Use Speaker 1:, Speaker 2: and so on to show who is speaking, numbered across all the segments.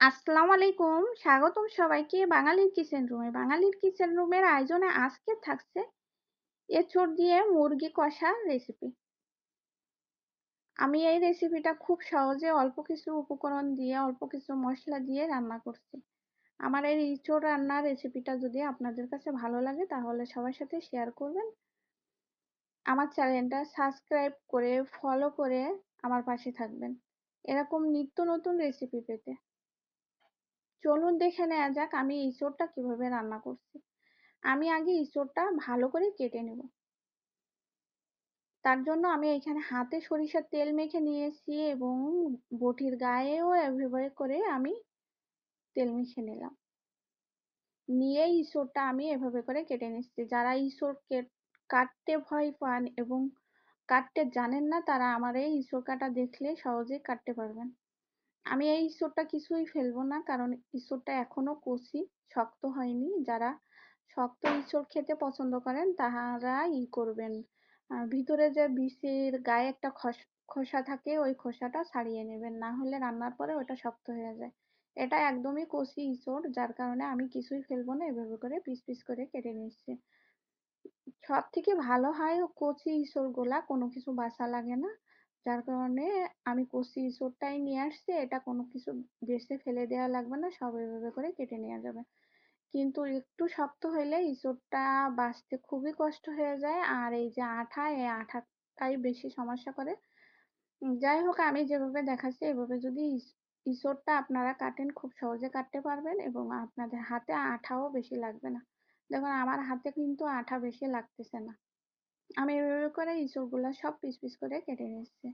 Speaker 1: আসসালামু আলাইকুম। স্বাগতম সবাইকে বাঙালির কিচেন রুমে বাঙালির কিচেন রুমের আয়োজনে আজকে থাকছে এঁচড় দিয়ে মুরগি কষা রেসিপি আমি এই রেসিপিটা খুব সহজে অল্প কিছু উপকরণ দিয়ে, অল্প কিছু মশলা দিয়ে রান্না করছি। আমার এই এঁচড় রান্নার রেসিপিটা যদি আপনাদের কাছে ভালো লাগে, তাহলে সবার সাথে শেয়ার করবেন। আমার চ্যানেলটা সাবস্ক্রাইব করে ফলো করে আমার পাশে থাকবেন। এরকম নিত্য নতুন রেসিপি পেতে। চলুন দেখে নেওয়া যাক আমি ইঁচড়টা কীভাবে রান্না করছি। আমি আগে ইঁচড়টা ভালো করে কেটে নেব। তার জন্য আমি এখানে হাতে সরিষার তেল মেখে নিয়েছি এবং বটির গায়েও এভাবে করে আমি তেল মেখে নিলাম। নিয়ে ইঁচড়টা আমি এভাবে করে কেটে নিচ্ছি। যারা ইঁচড় কাটতে ভয় পান এবং কাটতে জানেন না তারা আমার এই ইঁচড় কাটা দেখলে সহজেই কাটতে পারবেন। আমি এই ইঁচড়টা কিছুই ফেলব না। কারণ ইঁচড়টা এখনও কচি শক্ত হয়নি। যারা শক্ত ইঁচড় খেতে পছন্দ করেন তাহারা ই করবেন। ভিতরে যে বীজের গায়ে একটা খোসা থাকে, ওই খোসাটা ছাড়িয়ে নেবেন। না হলে রান্নার পরে ওটা শক্ত হয়ে যায়। এটা একদমই কচি ইঁচড় যার কারণে আমি কিছুই ফেলব না। এভাবে করে পিস পিস করে কেটে নিচ্ছি। সব থেকে ভালো হয় কচি ইঁচড় গোলা কোনো কিছু বাসা লাগে না। যার কারণে আমি কচি ইঁচড়টাই নিয়ে আসছি, এটা কোনো কিছু বেছে ফেলে দেওয়া লাগবে না, সব এভাবে করে কেটে নেওয়া যাবে। কিন্তু একটু শক্ত হইলে ইঁচড়টা বাছতে খুবই কষ্ট হয়ে যায়, আর এই যে আঠা, এই আঠাটাই বেশি সমস্যা করে। যাই হোক, আমি যেভাবে দেখাচ্ছি, এভাবে যদি ইঁচড়টা আপনারা কাটেন, খুব সহজে কাটতে পারবেন এবং আপনাদের হাতে আঠাও বেশি লাগবে না। দেখুন, আমার হাতে কিন্তু আঠা বেশি লাগতেছে না। আমি এভাবে করে ইঁচড়গুলো সব পিস পিস করে কেটে নিচ্ছি।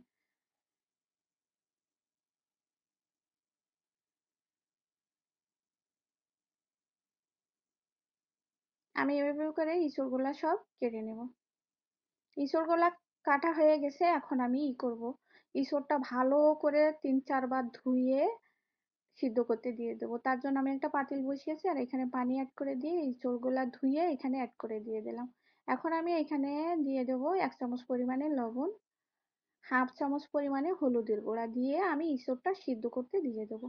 Speaker 1: আমি এভাবে করে ইঁচড়গুলা সব কেটে নেব। ইঁচড়গুলা কাটা হয়ে গেছে, এখন আমি ই করব। ইঁচড়টা ভালো করে তিন, চারবার ধুয়ে সিদ্ধ করতে দিয়ে দেবো। তার জন্য আমি একটা পাতিল বসিয়েছি, আর এখানে পানি অ্যাড করে দিয়ে ইঁচড়গুলা ধুয়ে এখানে অ্যাড করে দিয়ে দিলাম। এখন আমি এখানে দিয়ে দেবো এক চামচ পরিমাণে লবণ, হাফ চামচ পরিমাণে হলুদের গুঁড়া দিয়ে আমি ইঁচড়টা সিদ্ধ করতে দিয়ে দেবো।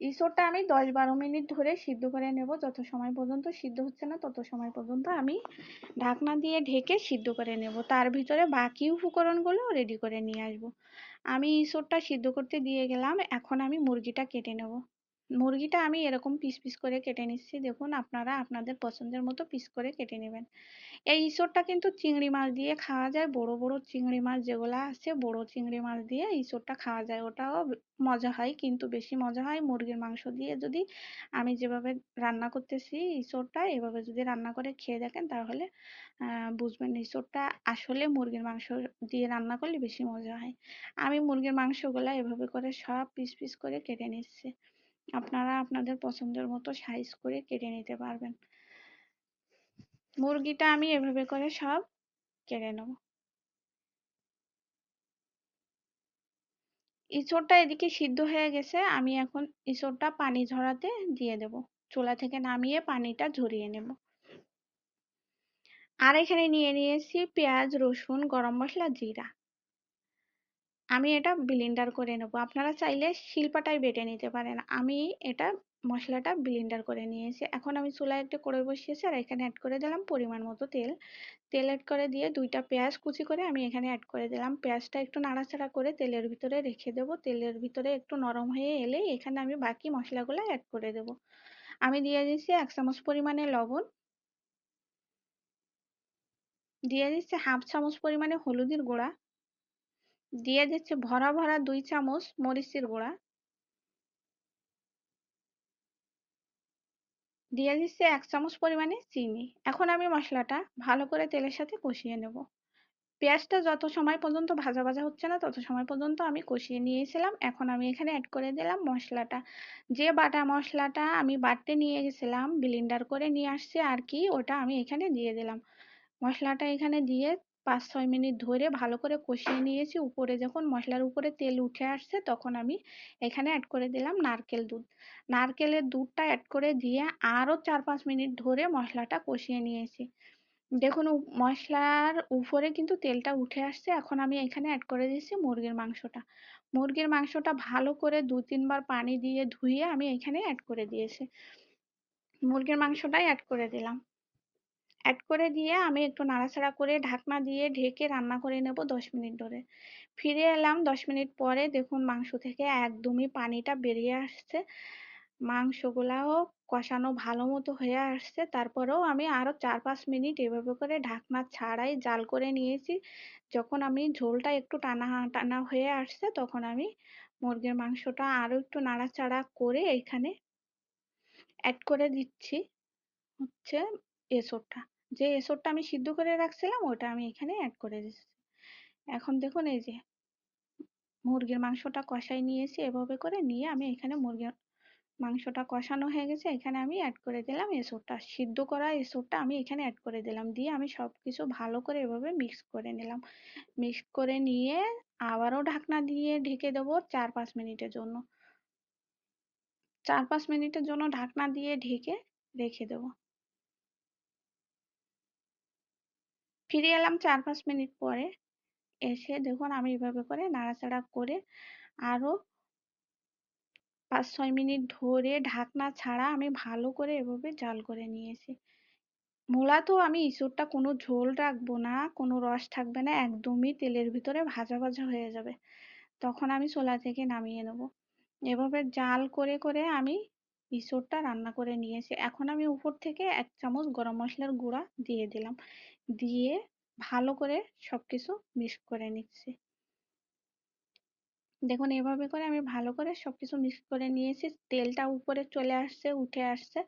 Speaker 1: ইঁচড়টা আমি দশ বারো মিনিট ধরে সিদ্ধ করে নেব। যত সময় পর্যন্ত সিদ্ধ হচ্ছে না, তত সময় পর্যন্ত আমি ঢাকনা দিয়ে ঢেকে সিদ্ধ করে নেব। তার ভিতরে বাকি উপকরণগুলো রেডি করে নিয়ে আসব। আমি ইঁচড়টা সিদ্ধ করতে দিয়ে গেলাম। এখন আমি মুরগিটা কেটে নেব। মুরগিটা আমি এরকম পিস পিস করে কেটে নিচ্ছি। দেখুন, আপনারা আপনাদের পছন্দের মতো পিস করে কেটে নেবেন। এই ইঁচড়টা কিন্তু চিংড়ি মাছ দিয়ে খাওয়া যায়। বড় বড় চিংড়ি মাছ যেগুলো আছে, বড় চিংড়ি মাছ দিয়ে ইঁচড়টা খাওয়া যায়। ওটাও মজা হয়, কিন্তু বেশি মজা হয় মুরগির মাংস দিয়ে। যদি আমি যেভাবে রান্না করতেছি ইঁচড়টা এভাবে যদি রান্না করে খেয়ে দেখেন, তাহলে বুঝবেন ইঁচড়টা আসলে মুরগির মাংস দিয়ে রান্না করলে বেশি মজা হয়। আমি মুরগির মাংসগুলা এভাবে করে সব পিস পিস করে কেটে নিচ্ছি। আপনারা আপনাদের পছন্দের মতো সাইজ করে কেটে নিতে পারবেন। মুরগিটা আমি এভাবে করে সব কেটে নেব। ইঁচড়টা এদিকে সিদ্ধ হয়ে গেছে, আমি এখন ইঁচড়টা পানি ঝরাতে দিয়ে দেব। চুলা থেকে নামিয়ে পানিটা ঝরিয়ে নেব। আর এখানে নিয়ে নিয়েছি পেঁয়াজ, রসুন, গরম মশলা, জিরা। আমি এটা ব্লিন্ডার করে নেব। আপনারা চাইলে শিলপাটায় বেটে নিতে পারেন। আমি এটা মশলাটা ব্লিন্ডার করে নিয়েছি। এখন আমি চুলায় একটা কড়াই বসিয়েছি আর এখানে অ্যাড করে দিলাম পরিমাণ মতো তেল। তেল অ্যাড করে দিয়ে দুইটা পেঁয়াজ কুচি করে আমি এখানে অ্যাড করে দিলাম। পেঁয়াজটা একটু নাড়াচাড়া করে তেলের ভিতরে রেখে দেবো। তেলের ভিতরে একটু নরম হয়ে এলে এখানে আমি বাকি মশলাগুলো অ্যাড করে দেব। আমি দিয়ে দিচ্ছি এক চামচ পরিমাণে লবণ। দিয়ে দিচ্ছি হাফ চামচ পরিমাণে হলুদের গুঁড়া। দিয়ে দিচ্ছি ভরা ভরা দুই চামচ মরিচের গুঁড়া। দিয়ে দিচ্ছি এক চামচ পরিমাণে চিনি। এখন আমি মশলাটা ভালো করে তেলের সাথে কষিয়ে নেব। পেঁয়াজটা যত সময় পর্যন্ত ভাজা ভাজা হচ্ছে না, তত সময় পর্যন্ত আমি কষিয়ে নিয়েছিলাম। এখন আমি এখানে অ্যাড করে দিলাম মশলাটা। যে বাটা মশলাটা আমি বাটতে নিয়ে গেছিলাম ব্লিন্ডার করে নিয়ে আসছি আর কি, ওটা আমি এখানে দিয়ে দিলাম। মশলাটা এখানে দিয়ে পাঁচ ছয় মিনিট ধরে ভালো করে কষিয়ে নিয়েছি। উপরে যখন মশলার উপরে তেল উঠে আসছে তখন আমি এখানে অ্যাড করে দিলাম নারকেল দুধ। নারকেলের দুধটা অ্যাড করে দিয়ে আরও চার পাঁচ মিনিট ধরে মশলাটা কষিয়ে নিয়েছি। দেখুন মশলার উপরে কিন্তু তেলটা উঠে আসছে। এখন আমি এখানে অ্যাড করে দিচ্ছি মুরগির মাংসটা। মুরগির মাংসটা ভালো করে দু তিনবার পানি দিয়ে ধুয়ে আমি এখানে অ্যাড করে দিয়েছি। মুরগির মাংসটাই অ্যাড করে দিলাম। অ্যাড করে দিয়ে আমি একটু নাড়াচাড়া করে ঢাকনা দিয়ে ঢেকে রান্না করে নেব দশ মিনিট ধরে। ফিরে এলাম দশ মিনিট পরে দেখুন মাংস থেকে একদমই পানিটা বেরিয়ে আসছে। মাংসগুলাও কষানো ভালো মতো হয়ে আসছে। তারপরেও আমি আরও চার পাঁচ মিনিট এভাবে করে ঢাকনা ছাড়াই জাল করে নিয়েছি। যখন আমি ঝোলটা একটু টানা টানা হয়ে আসছে তখন আমি মুরগির মাংসটা আরও একটু নাড়াচাড়া করে এখানে অ্যাড করে দিচ্ছি। হচ্ছে এসোরটা। যে এসোরটা আমি সিদ্ধ করে রাখছিলাম, ওটা আমি এখানে অ্যাড করে দিচ্ছি এখন দেখুন এই যে, মুরগির মাংসটা কষাই নিয়েছি, এভাবে করে নিয়ে আমি এখানে মুরগির মাংসটা কষানো হয়ে গেছে, এখানে আমি অ্যাড করে দিলাম এসোরটা। সিদ্ধ করা এসোরটা আমি এখানে অ্যাড করে দিলাম, দিয়ে আমি সব কিছু ভালো করে এভাবে মিক্স করে নিলাম। মিক্স করে নিয়ে আবারও ঢাকনা দিয়ে ঢেকে দেবো চার পাঁচ মিনিটের জন্য। চার পাঁচ মিনিটের জন্য ঢাকনা দিয়ে ঢেকে রেখে দেবো। ফিরে এলাম চার পাঁচ মিনিট পরে। এসে দেখুন আমি এভাবে করে নাড়াচাড়া করে আরও পাঁচ ছয় মিনিট ধরে ঢাকনা ছাড়া আমি ভালো করে এভাবে জাল করে নিয়েছি। মূলত আমি ইঁচড়টা কোনো ঝোল রাখব না, কোনো রস থাকবে না, একদমই তেলের ভিতরে ভাজা ভাজা হয়ে যাবে। তখন আমি চোলা থেকে নামিয়ে নেব। এভাবে জাল করে করে আমি ইঁচড়টা রান্না করে নিয়েছি। এখন আমি উপর থেকে এক চামচ গরম মশলার গুঁড়া দিয়ে দিলাম। দিয়ে ভালো করে সব কিছু মিক্স করে নিচ্ছি। দেখুন, এভাবে করে আমি ভালো করে সবকিছু মিক্স করে নিয়েছি। তেলটা উপরে চলে আসছে, উঠে আসছে।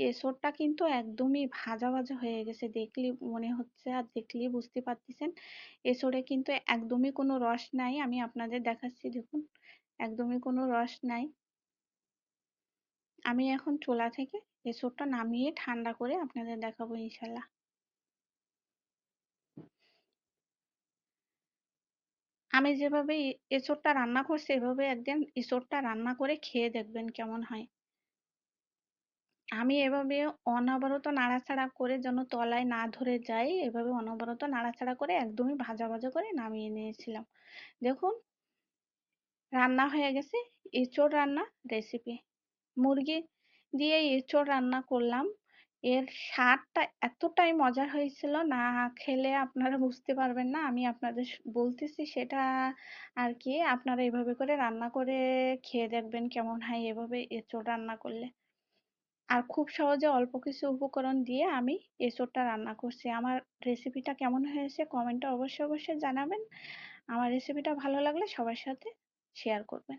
Speaker 1: এসরটা কিন্তু একদমই ভাজা ভাজা হয়ে গেছে। দেখলে মনে হচ্ছে আর দেখলেই বুঝতে পারতেছেন। এসরে কিন্তু একদমই কোনো রস নাই। আমি আপনাদের দেখাচ্ছি, দেখুন, একদমই কোনো রস নাই। আমি এখন চোলা থেকে এসরটা নামিয়ে ঠান্ডা করে আপনাদের দেখাবো ইনশাল্লাহ। আমি যেভাবে এঁচোড়টা রান্না করছি, এভাবে একদিন এঁচোড়টা রান্না করে খেয়ে দেখবেন কেমন হয়। আমি এভাবে অনবরত নাড়াচাড়া করে যেন তলায় না ধরে যায় এভাবে অনবরত নাড়াচাড়া করে একদমই ভাজা ভাজা করে নামিয়ে নিয়েছিলাম। দেখুন, রান্না হয়ে গেছে এঁচোড় রান্না রেসিপি। মুরগি দিয়ে এঁচোড় রান্না করলাম। এর স্বাদটা এতটাই মজার হয়েছিল, না খেলে আপনারা বুঝতে পারবেন না। আমি আপনাদের বলতেছি সেটা আর কি, আপনারা এভাবে করে রান্না করে খেয়ে দেখবেন কেমন হয় এভাবে এঁচোড় রান্না করলে। আর খুব সহজে অল্প কিছু উপকরণ দিয়ে আমি এঁচোড়টা রান্না করছি। আমার রেসিপিটা কেমন হয়েছে কমেন্টে অবশ্যই অবশ্যই জানাবেন। আমার রেসিপিটা ভালো লাগলে সবার সাথে শেয়ার করবেন।